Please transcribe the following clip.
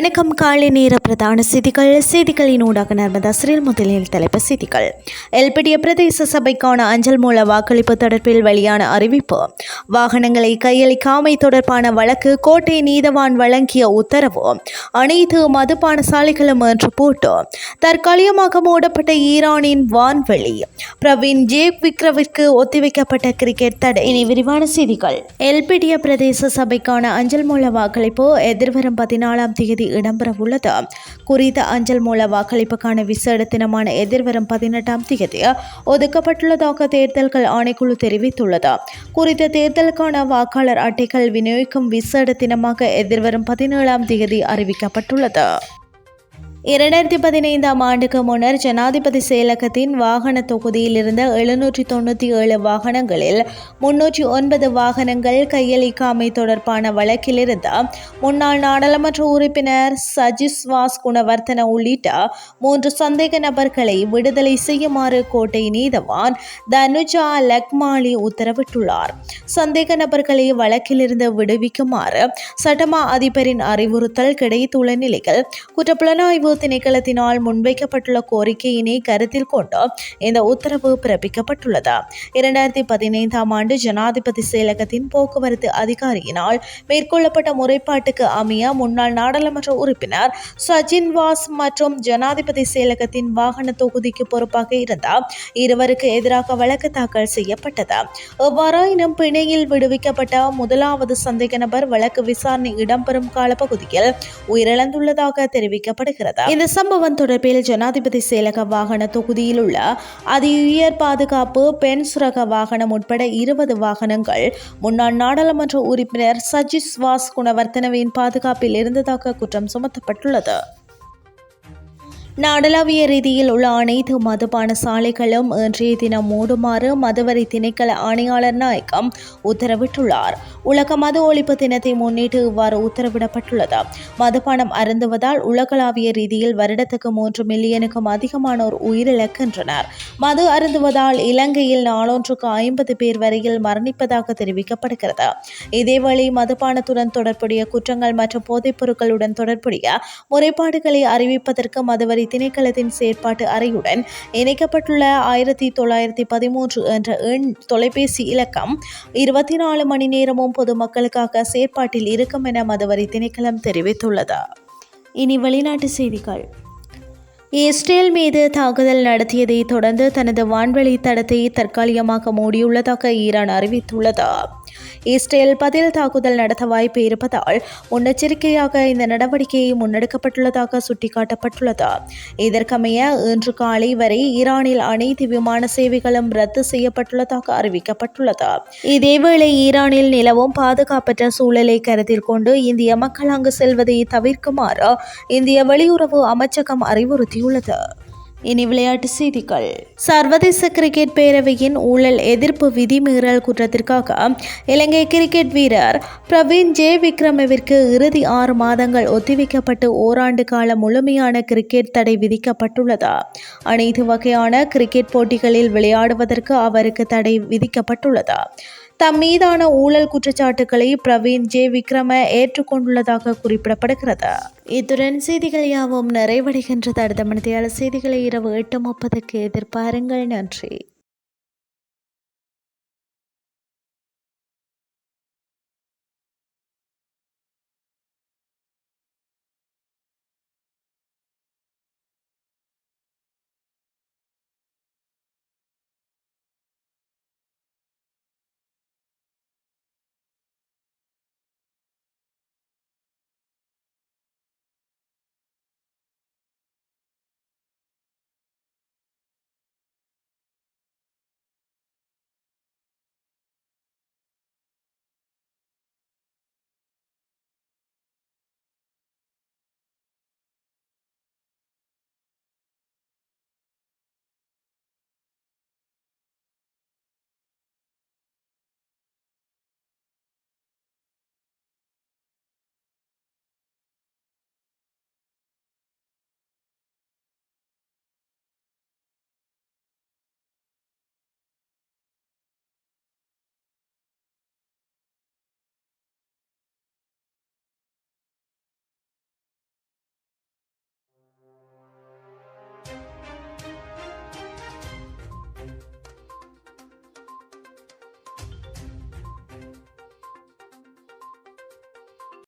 வணக்கம். காலை நேர பிரதான செய்திகள். செய்திகளின் ஊடாக நர்மதா சிறில் முதலில் தலைப்பு செய்திகள். எல்பிடிய பிரதேச சபைக்கான அஞ்சல் மூல வாக்களிப்பு தொடர்பில் வெளியான அறிவிப்பு. வாகனங்களை கையளிக்காமை தொடர்பான வழக்கு கோட்டை நீதவான் வழங்கிய உத்தரவு. அனைத்து மதுபான சாலைகளும் என்று போட்டு. தற்காலிகமாக மூடப்பட்ட ஈரானின் வான்வெளி. பிரவீன் ஜே விக்ரவிற்கு ஒத்திவைக்கப்பட்ட கிரிக்கெட் தடை. இனி விரிவான செய்திகள். எல்பிடிய பிரதேச சபைக்கான அஞ்சல் மூல வாக்களிப்பு எதிர்வரும் பதினாலாம் தேதி இடம்பெறவுள்ளது குறித்த அஞ்சல் மூல வாக்களிப்புக்கான விசேட தினமான எதிர்வரும் பதினெட்டாம் தேதி ஒதுக்கப்பட்டுள்ளதாக தேர்தல்கள் ஆணைக்குழு தெரிவித்துள்ளது. குறித்த தேர்தலுக்கான வாக்காளர் அட்டைகள் விநியோகிக்கும் விசேட தினமாக எதிர்வரும் பதினேழாம் தேதி அறிவிக்கப்பட்டுள்ளது. இரண்டாயிரத்தி பதினைந்தாம் ஆண்டுக்கு முன்னர் ஜனாதிபதி செயலகத்தின் வாகன தொகுதியில் இருந்த எழுநூற்றி தொண்ணூற்றி ஏழு வாகனங்களில் முன்னூற்றி ஒன்பது வாகனங்கள் கையளிக்காமை தொடர்பான வழக்கிலிருந்து முன்னாள் நாடாளுமன்ற உறுப்பினர் சஜிஸ்வாஸ் குணவர்த்தன உள்ளிட்ட மூன்று சந்தேக நபர்களை விடுதலை செய்யுமாறு கோட்டை நீதவான் தனுஜா லக்மாலி உத்தரவிட்டுள்ளார். சந்தேக நபர்களை வழக்கிலிருந்து விடுவிக்குமாறு சட்டமா அதிபரின் அறிவுறுத்தல் கிடைத்துள்ள நிலையில் குற்றப்புலனாய்வு திணைக்களத்தினால் முன்வைக்கப்பட்டுள்ள கோரிக்கையினை கருத்தில் கொண்டு இந்த உத்தரவு பிறப்பிக்கப்பட்டுள்ளது. இரண்டாயிரத்தி பதினைந்தாம் ஆண்டு ஜனாதிபதி செயலகத்தின் போக்குவரத்து அதிகாரியினால் மேற்கொள்ளப்பட்ட முறைப்பாட்டுக்கு அமைய முன்னாள் நாடாளுமன்ற உறுப்பினர் சஜின் வாஸ் மற்றும் ஜனாதிபதி செயலகத்தின் வாகன தொகுதிக்கு பொறுப்பாக இருந்த இருவருக்கு எதிராக வழக்கு தாக்கல் செய்யப்பட்டது. எவ்வாறாயினும் பிணையில் விடுவிக்கப்பட்ட முதலாவது சந்தேக நபர் வழக்கு விசாரணை இடம்பெறும் காலப்பகுதியில் உயிரிழந்துள்ளதாக தெரிவிக்கப்படுகிறது. இந்த சம்பவம் தொடர்பில் ஜனாதிபதி செயலக வாகன தொகுதியில் உள்ள அதி உயர் பாதுகாப்பு பெண் சுரக வாகனம் உட்பட இருபது வாகனங்கள் முன்னாள் நாடாளுமன்ற உறுப்பினர் சஜித் சுவாஸ் குணவர்த்தனவின் பாதுகாப்பில் இருந்ததாக குற்றம் சுமத்தப்பட்டுள்ளது. நாடளாவிய ரீதியில் உள்ள அனைத்து மதுபான சாலைகளும் இன்றைய தினம் மூடுமாறு மதுவரி திணைக்கள ஆணையாளர் நாயகம் உத்தரவிட்டுள்ளார். உலக மது ஒழிப்பு தினத்தை முன்னிட்டு இவ்வாறு உத்தரவிடப்பட்டுள்ளது. மதுபானம் அருந்துவதால் உலகளாவிய ரீதியில் வருடத்துக்கு மூன்று மில்லியனுக்கும் அதிகமானோர் உயிரிழக்கின்றனர். மது அருந்துவதால் இலங்கையில் நாளொன்றுக்கு ஐம்பது பேர் வரையில் மரணிப்பதாக தெரிவிக்கப்படுகிறது. இதேவேளை மதுபானத்துடன் தொடர்புடைய குற்றங்கள் மற்றும் போதைப் பொருட்களுடன் தொடர்புடைய முறைப்பாடுகளை அறிவிப்பதற்கு மதுவரி திணைக்களத்தின் செயற்பாட்டு அறையுடன் இணைக்கப்பட்டுள்ள ஆயிரத்தி தொள்ளாயிரத்தி பதிமூன்று என்ற எண் தொலைபேசி இலக்கம் இருபத்தி நாலு மணி நேரமும் பொதுமக்களுக்காக செயற்பாட்டில் இருக்கும் என மதுவரி திணைக்களம் தெரிவித்துள்ளது. இனி வெளிநாட்டு செய்திகள். இஸ்ரேல் மீது தாக்குதல் நடத்தியதை தொடர்ந்து தனது வான்வெளி தடத்தை தற்காலிகமாக மூடியுள்ளதாக ஈரான் அறிவித்துள்ளது. இஸ்ரேல் பதில் தாக்குதல் நடத்த வாய்ப்பு இருப்பதால் முன்னெச்சரிக்கையாக இந்த நடவடிக்கையை முன்னெடுக்கப்பட்டுள்ளதாக சுட்டிக்காட்டப்பட்டுள்ளது இதற்கமைய இன்று காலை வரை ஈரானில் அனைத்து விமான சேவைகளும் ரத்து செய்யப்பட்டுள்ளதாக அறிவிக்கப்பட்டுள்ளது இதேவேளை ஈரானில் நிலவும் பாதுகாப்பற்ற சூழலை கருத்தில் கொண்டு இந்திய மக்கள் அங்கு செல்வதை தவிர்க்குமாறு இந்திய வெளியுறவு அமைச்சகம் அறிவுறுத்தியுள்ளது இனி விளையாட்டு செய்திகள். சர்வதேச கிரிக்கெட் பேரவையின் ஊழல் எதிர்ப்பு விதிமீறல் குற்றத்திற்காக இலங்கை கிரிக்கெட் வீரர் பிரவீன் ஜே விக்ரமவிற்கு இறுதி ஆறு மாதங்கள் ஒத்திவைக்கப்பட்டு ஓராண்டு கால முழுமையான கிரிக்கெட் தடை விதிக்கப்பட்டுள்ளது? அனைத்து வகையான கிரிக்கெட் போட்டிகளில் விளையாடுவதற்கு அவருக்கு தடை விதிக்கப்பட்டுள்ளது? தம் மீதான ஊழல் குற்றச்சாட்டுகளை பிரவீன் ஜே. விக்ரம ஏற்றுக்கொண்டுள்ளதாக குறிப்பிடப்படுகிறது. இத்துடன் செய்திகள் யாவும் நிறைவடைகின்றது. அடுத்த மணித்தியால செய்திகளை இரவு எட்டு முப்பதுக்கு எதிர்பாருங்கள். நன்றி.